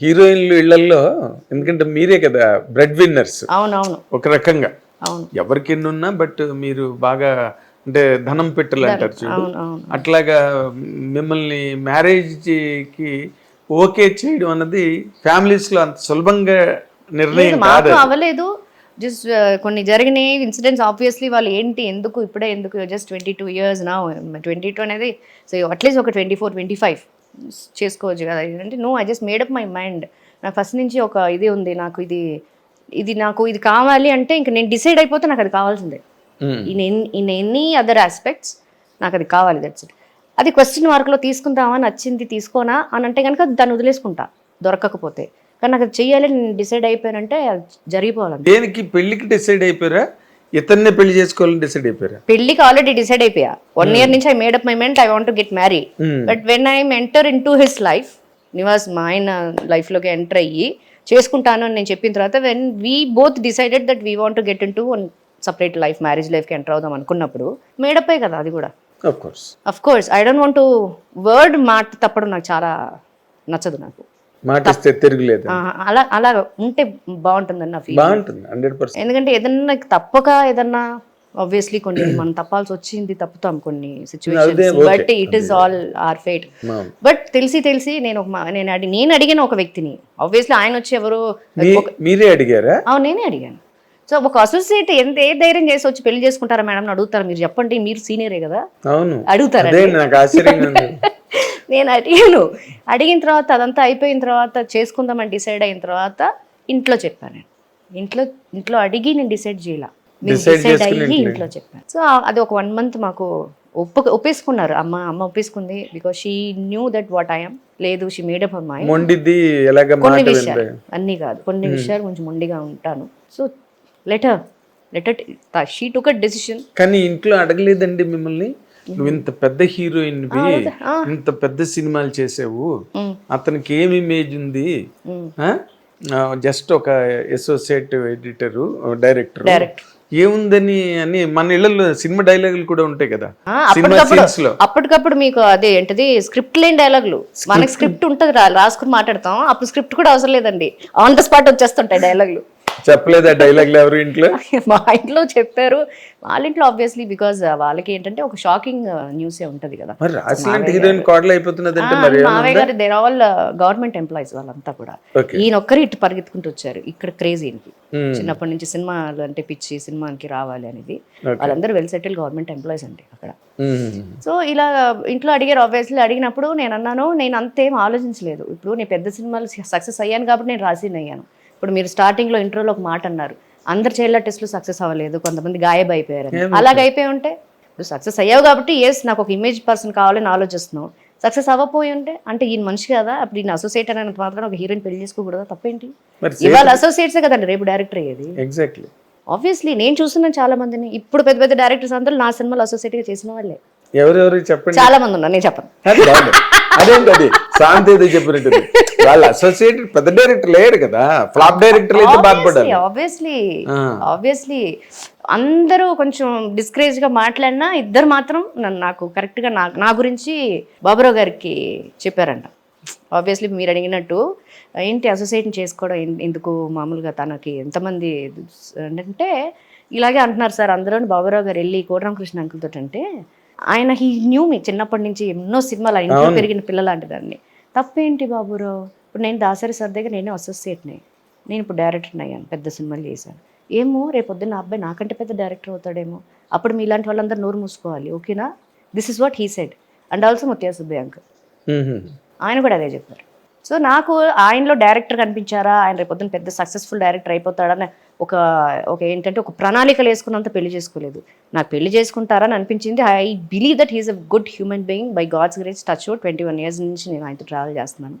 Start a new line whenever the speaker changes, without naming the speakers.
హీరోయిన్లు ఇళ్ళలో ఎందుకంటే మీరే కదా బ్రెడ్ విన్నర్స్
అవునవును.
ఒక రకంగా.
అవును.
ఎవరికి ఎన్ని ఉన్నా బట్ మీరు బాగా అంటే ధనం పెట్టలు అంటారు చూడు. అట్లాగా మిమ్మల్ని మ్యారేజ్కి ఓకే చేయడం అన్నది families లో అంత సులభంగా నిర్ణయం కాదు
అవ్వలేదు. జస్ట్ కొన్ని జరిగినాయి ఇన్సిడెంట్స్ ఆబ్వియస్లీ వాళ్ళు ఏంటి ఎందుకు ఇప్పుడే ఎందుకు జస్ట్ ట్వంటీ టూ ఇయర్స్ నా ట్వంటీ టూ అనేది సో అట్లీస్ట్ ఒక ట్వంటీ ఫోర్ ట్వంటీ ఫైవ్ చేసుకోవచ్చు కదా. అంటే no I just made up my mind నాకు ఫస్ట్ నుంచి ఒక ఇది ఉంది నాకు ఇది ఇది నాకు ఇది కావాలి అంటే ఇంక నేను డిసైడ్ అయిపోతే నాకు అది కావాల్సిందే. In an- in any other aspects నాకు అది కావాలి దట్స్ ఇట్ అది క్వశ్చన్ మార్క్లో తీసుకుందామా నచ్చింది తీసుకోనా అని అంటే కనుక దాన్ని వదిలేసుకుంటా దొరకకపోతే. కానీ నాకు అది చెయ్యాలి నేను డిసైడ్ అయిపోయానంటే అది జరిగిపోవాలి
దేనికి పెళ్ళికి డిసైడ్ అయిపోయారా? ఇతన్నే పెళ్ళి చేసుకోవాలని డిసైడ్ అయిపోయారా?
పెళ్ళికి ఆల్రెడీ డిసైడ్ అయిపోయా. వన్ ఇయర్ నుంచి I made up my mind I want get marry
Hmm.
But when I enter in to his life Nivas మా ఆయన లైఫ్లోకి ఎంటర్ అయ్యి చేసుకుంటాను అని నేను చెప్పిన తర్వాత when we both decided that we want get in to one separate life marriage లైఫ్కి ఎంటర్ అవుదాం అనుకున్నప్పుడు మేడప్పే కదా అది కూడా.
Of
of course I don't want word మాట తప్పడం నాకు చాలా నచ్చదు నాకు.
మాట ఇస్తే తిరుగులేదు?
అలా అలా ఉంటే బాగుంటుందని నా ఫీల్
బాగుంటుంది హండ్రెడ్ పర్సెంట్.
ఎందుకంటే ఏదన్నా తప్పక ఏదన్నా ఆబ్వియస్లీ కొన్ని మనం తప్పాల్సి వచ్చింది తప్పుతాం కొన్ని situations. But it is all are fate but తెలిసి తెలిసి నేను ఒక నేను అడిగి నేను అడిగిన ఒక వ్యక్తిని ఆబ్వియస్లీ ఆయన వచ్చి ఎవరు
మీరే అడిగారా?
అవును నేనే అడిగాను. సో ఒక అసోసియేట్ ఎంత ఏ ధైర్యం చేసి వచ్చి పెళ్ళి చేసుకుంటారా మేడం అడుగుతారా మీరు చెప్పండి మీరు సీనియరే కదా?
అవును.
అడుగుతారా
నాకు ఆశ్చర్యంగా
నేను అడిగాను. అడిగిన తర్వాత అదంతా అయిపోయిన తర్వాత చేసుకుందామని డిసైడ్ అయిన తర్వాత ఇంట్లో చెప్పాను ఇంట్లో ఇంట్లో అడిగి నేను డిసైడ్ చేయాల. డిసైడ్ అయ్యి
ఇంట్లో.
చెప్పాను. సో అది ఒక వన్ మంత్ మాకు ఒప్పు ఒప్పేసుకున్నారు. అమ్మ అమ్మ ఒప్పేసుకుంది because she knew that what I'm లేదు షీ మేడప్ అమ్మ
మొండిది ఎలాగ
కొన్ని విషయాలు. అన్నీ కాదు. కొన్ని విషయాలు కొంచెం మొండిగా ఉంటాను. So later later she took a decision
కానీ ఇంట్లో అడగలేదండి మిమ్మల్ని? నువ్వు ఇంత పెద్ద హీరోయిన్
ఆ.
ఇంత పెద్ద సినిమాలు చేసావు. అతనికి ఏం ఇమేజ్ ఉంది? జస్ట్ ఒక అసోసియేట్ ఎడిటర్ డైరెక్టర్. ఏముందని అని మన ఇళ్ళలో సినిమా డైలాగులు కూడా ఉంటాయి కదా. సినిమా
అప్పటికప్పుడు
సీన్స్లో.
అప్పటికప్పుడు మీకు అదే ఏంటిది? స్క్రిప్ట్ లేని డైలాగులు మనకి స్క్రిప్ట్ ఉంటుంది రాసుకుని మాట్లాడతాం. అప్పుడు స్క్రిప్ట్ కూడా అవసరం లేదండి. ఆన్ ద స్పాట్ వచ్చేస్తుంటాయి డైలాగులు
చెప్పలేదా డైలాగులు ఎవరు ఇంట్లో?
మా ఇంట్లో చెప్పారు. వాళ్ళ ఇంట్లో ఆబ్వియస్లీ బికాజ్ వాళ్ళకి ఏంటంటే ఒక షాకింగ్ న్యూసే ఉంటది కదా.
మరి రాసిలాంటి హీరోయిన్ కోడలు అయిపోతున్నది అంటే మరి
మావయ్య గారు దేర్ ఆల్ గవర్నమెంట్ ఎంప్లాయీస్ వాళ్ళంతా కూడా. ఈయన ఒక్కరు ఇటు పరిగెత్తుకుంటూ వచ్చారు. ఇక్కడ క్రేజీ
Hmm.
చిన్నప్పటి నుంచి సినిమాలు అంటే పిచ్చి సినిమాకి రావాలి అనేది. వాళ్ళందరూ వెల్ సెటిల్ గవర్నమెంట్ ఎంప్లాయీస్ అండి అక్కడ.
మ్మ్.
సో ఇలా ఇంట్లో అడిగారు ఆబ్వియస్లీ అడిగినప్పుడు నేను అన్నాను నేను అంతేం ఆలోచించలేదు. ఇప్పుడు నేను పెద్ద సినిమాలు సక్సెస్ అయ్యాను కాబట్టి నేను రాసిన అయ్యాను. ఇప్పుడు మీరు స్టార్టింగ్లో ఇంట్రోలో ఒక మాట అన్నారు. అందరు చైల్డ్ టెస్ట్లు సక్సెస్ అవ్వలేదు కొంతమంది గాయబ్ అయిపోయారు అని. అలాగ అయిపోయి ఉంటే ఇప్పుడు సక్సెస్ అయ్యావు కాబట్టి ఎస్ నాకు ఒక ఇమేజ్ పర్సన్ కావాలని ఆలోచిస్తున్నావు. సక్సెస్ అవ్వపోయి ఉంటే అంటే ఈయన మనిషి కదా అప్పుడు ఈయన అసోసియేట్ అనేది మాత్రం ఒక హీరోయిన్ పెళ్ళి చేసుకోకూడదా? తప్పేంటి? ఇవాళ అసోసియేట్సే కదండి? రేపు డైరెక్టర్ అయ్యేది.
ఎగ్జాక్ట్లీ
ఆబ్వియస్లీ నేను చూస్తున్నాను చాలా మందిని ఇప్పుడు పెద్ద పెద్ద డైరెక్టర్స్ అందరూ నా సినిమాలో అసోసియేట్గా చేసిన వాళ్ళే.
ఎవరెవరు చెప్పండి?
చాలా మంది ఉన్నారు నేను చెప్పను.
అదేంటి అది శాంతి చెప్పినట్టు వాళ్ళ అసోసియేట్ పెద్ద డైరెక్టర్ లేడు కదా. ఫ్లాప్ డైరెక్టర్ అయితే బాధపడాలి
ఆబ్వియస్లీ. ఆబ్వియస్లీ అందరూ కొంచెం డిస్కరేజ్గా మాట్లాడినా ఇద్దరు మాత్రం నన్ను నాకు కరెక్ట్గా నా నా గురించి బాబురావు గారికి చెప్పారంట. ఆబ్వియస్లీ మీరు అడిగినట్టు ఏంటి అసోసియేట్ చేసుకోవడం ఎందుకు మామూలుగా తనకి ఎంతమంది అంటే ఇలాగే అంటున్నారు సార్ అందరూ బాబురావు గారు వెళ్ళి కోటరామకృష్ణ అంకుల్ తోటి అంటే ఆయన హీ న్యూ మీ చిన్నప్పటి నుంచి ఎన్నో సినిమాలు ఇంట్లో పెరిగిన పిల్లలాంటి దాన్ని తప్పేంటి బాబురావు ఇప్పుడు నేను దాసరి సార్ దగ్గర నేను అసోసియేట్ని నేను ఇప్పుడు డైరెక్టర్ని అయ్యాను పెద్ద సినిమాలు చేశాను. ఏమో రేపు పొద్దున్న నా అబ్బాయి నాకంటే పెద్ద డైరెక్టర్ అవుతాడేమో. అప్పుడు మీలాంటి వాళ్ళందరూ నోరు మూసుకోవాలి ఓకేనా? This is what he said and also Mutya Subbaiah uncle. ఆయన కూడా అదే చెప్పారు. సో నాకు ఆయనలో డైరెక్టర్ కనిపించారా? ఆయన రేపొద్దున పెద్ద సక్సెస్ఫుల్ డైరెక్టర్ అయిపోతాడని ఒక ఒక ఏంటంటే ఒక ప్రణాళికలు వేసుకున్నంత పెళ్ళి చేసుకోలేదు. నాకు పెళ్ళి చేసుకుంటారని అనిపించింది. I believe that he's a good human being. By God's grace touch twenty one years నుంచి నేను ఆయనతో ట్రావెల్ చేస్తున్నాను.